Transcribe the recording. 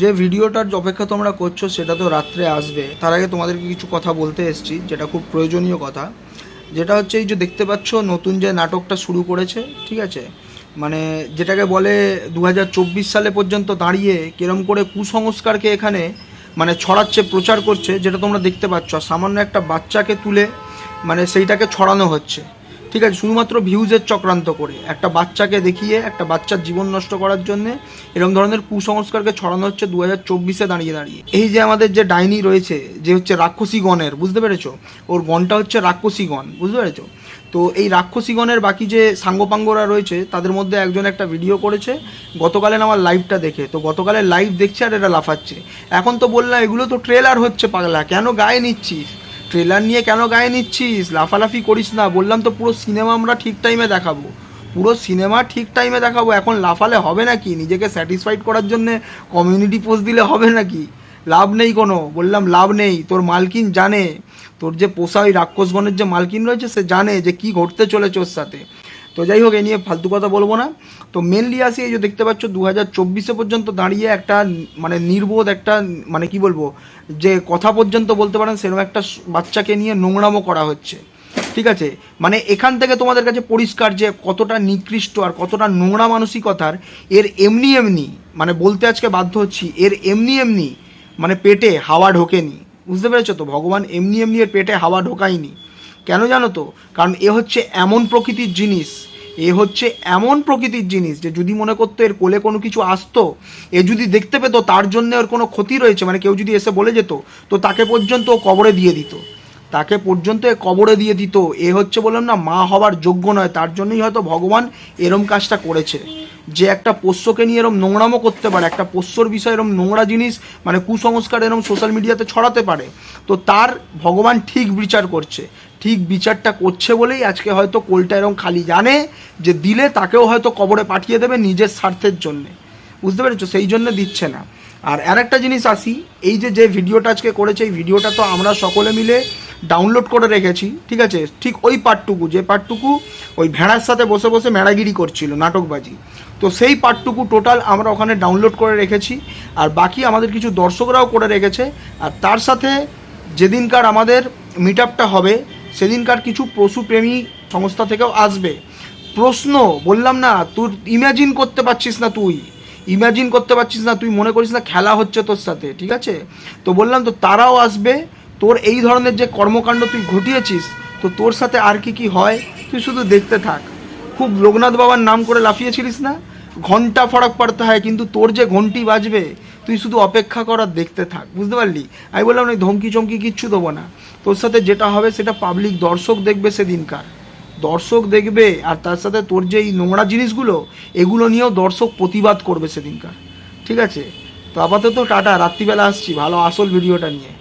যে ভিডিওটার অপেক্ষা তোমরা করছ সেটা তো রাত্রে আসবে। তার আগে তোমাদেরকে কিছু কথা বলতে এসেছি, যেটা খুব প্রয়োজনীয় কথা। যেটা হচ্ছে এই যে দেখতে পাচ্ছ নতুন যে নাটকটা শুরু করেছে, ঠিক আছে? মানে যেটাকে বলে দু হাজার চব্বিশ সালে পর্যন্ত দাঁড়িয়ে কিরম করে কুসংস্কারকে এখানে মানে ছড়াচ্ছে, প্রচার করছে, যেটা তোমরা দেখতে পাচ্ছ। সামান্য একটা বাচ্চাকে তুলে মানে সেইটাকে ছড়ানো হচ্ছে। ঠিক আছে, শুধুমাত্র ভিউজের চক্রান্ত করে, একটা বাচ্চাকে দেখিয়ে একটা বাচ্চার জীবন নষ্ট করার জন্য এরকম ধরনের কুসংস্কারকে ছড়ানো হচ্ছে দু হাজার চব্বিশে দাঁড়িয়ে দাঁড়িয়ে। এই যে আমাদের যে ডাইনি রয়েছে, যে হচ্ছে রাক্ষসী গণের বুঝতে পেরেছ? ওর গণটা হচ্ছে রাক্ষসী গণ বুঝতে পেরেছ? তো এই রাক্ষসীগণের বাকি যে সাঙ্গপাঙ্গরা রয়েছে, তাদের মধ্যে একজন একটা ভিডিও করেছে, গতকালের আমার লাইভটা দেখে। তো গতকালের লাইভ দেখছে আর এটা লাফাচ্ছে। এখন তো বললাম, এগুলো তো ট্রেলার হচ্ছে পাগলা, কেন গায়ে নিচ্ছিস? ট্রেলার নিয়ে কেন গায়ে নিচ্ছিস? লাফালাফি করিস না। বললাম তো পুরো সিনেমা আমরা ঠিক টাইমে দেখাবো। পুরো সিনেমা ঠিক টাইমে দেখাবো। এখন লাফালে হবে নাকি? নিজেকে স্যাটিসফাইড করার জন্যে কমিউনিটি পোস্ট দিলে হবে নাকি? লাভ নেই কোনো। বললাম, লাভ নেই। তোর মালকিন জানে। তোর যে পোষা ওই রাক্ষসগণের যে মালকিন রয়েছে, সে জানে যে কি ঘটতে চলেছে ওর সাথে। তো যাই হোক, এ নিয়ে ফালতু কথা বলব না। তো মেনলি আসি এই যে দেখতে পাচ্ছ দু হাজার চব্বিশে পর্যন্ত দাঁড়িয়ে একটা মানে নির্বোধ একটা মানে কি বলব, যে কথা পর্যন্ত বলতে পারেন, সেরকম একটা বাচ্চাকে নিয়ে নোংরামো করা হচ্ছে। ঠিক আছে? মানে এখান থেকে তোমাদের কাছে পরিষ্কার যে কতটা নিকৃষ্ট আর কতটা নোংরা মানসিকতার, এর এমনি এমনি মানে বলতে আজকে বাধ্য হচ্ছি, এর এমনি এমনি মানে পেটে হাওয়া ঢোকেনি। বুঝতে পেরেছ তো? ভগবান এমনি এমনি এর পেটে হাওয়া ঢোকায়নি। কেন জানো তো? কারণ এ হচ্ছে এমন প্রকৃতির জিনিস এ হচ্ছে এমন প্রকৃতির জিনিস যে যদি মনে করতো এর কোলে কোনো কিছু আসতো, এ যদি দেখতে পেতো তার জন্য ওর কোনো ক্ষতি রয়েছে মানে কেউ যদি এসে বলে যেত, তো তাকে পর্যন্ত ও কবরে দিয়ে দিত। তাকে পর্যন্ত এ কবরে দিয়ে দিত। এ হচ্ছে বললাম না, মা হওয়ার যোগ্য নয়, তার জন্যই হয়তো ভগবান এরম কাজটা করেছে। যে একটা পোষ্যকে নিয়ে এরম নোংরামো করতে পারে, একটা পোষ্যর বিষয়ে এরম নোংরা জিনিস মানে কুসংস্কার এরম সোশ্যাল মিডিয়াতে ছড়াতে পারে, তো তার ভগবান ঠিক বিচার করছে। ঠিক বিচারটা করছে বলেই আজকে হয়তো কোলটা এরম খালি জানে যে দিলে তাকেও হয়তো কবরে পাঠিয়ে দেবে নিজের স্বার্থের জন্যে। বুঝতে পেরেছ? সেই জন্য দিচ্ছে না। আর আর একটা জিনিস আসি, এই যে যে ভিডিওটা আজকে করেছে, এই ভিডিওটা তো আমরা সকলে মিলে ডাউনলোড করে রেখেছি, ঠিক আছে? ঠিক ওই পার্টটুকু যে পার্টটুকু ওই ভেড়ার সাথে বসে বসে মেড়াগিরি করছিল, নাটকবাজি। তো সেই পার্টটুকু টোটাল আমরা ওখানে ডাউনলোড করে রেখেছি, আর বাকি আমাদের কিছু দর্শকরাও করে রেখেছে, আর তার সাথে যেদিনকার আমাদের মিট আপটা হবে সেদিনকার কিছু পশুপ্রেমী সংস্থা থেকেও আসবে। প্রশ্ন, বললাম না, তোর ইমাজিন করতে পারছিস না তুই। ইমাজিন করতে পারছিস না, তুই মনে করিস না খেলা হচ্ছে তোর সাথে, ঠিক আছে? তো বললাম, তো তারাও আসবে। তোর এই ধরনের যে কর্মকাণ্ড তুই ঘটিয়েছিস, তো তোর সাথে আর কি কি হয়? তুই শুধু দেখতে থাক। খুব লোকনাথ বাবার নাম করে লাফিয়েছিলিস না? ঘণ্টা ফরক পড়তে হয়, কিন্তু তোর যে ঘন্টি বাজবে তুই শুধু অপেক্ষা কর দেখতে থাক, বুঝতে পারলি? আমি বললাম না ধমকি চমকি কিচ্ছু দেবো না। তোর সাথে যেটা হবে সেটা পাবলিক দর্শক দেখবে সেদিনকার। দর্শক দেখবে আর তার সাথে তোর যে এই নোংরা জিনিসগুলো, এগুলো নিয়েও দর্শক প্রতিবাদ করবে সেদিনকার। ঠিক আছে? তো আপাতত টাটা, রাত্রিবেলা আসছি। ভালো আসল ভিডিওটা নিয়ে।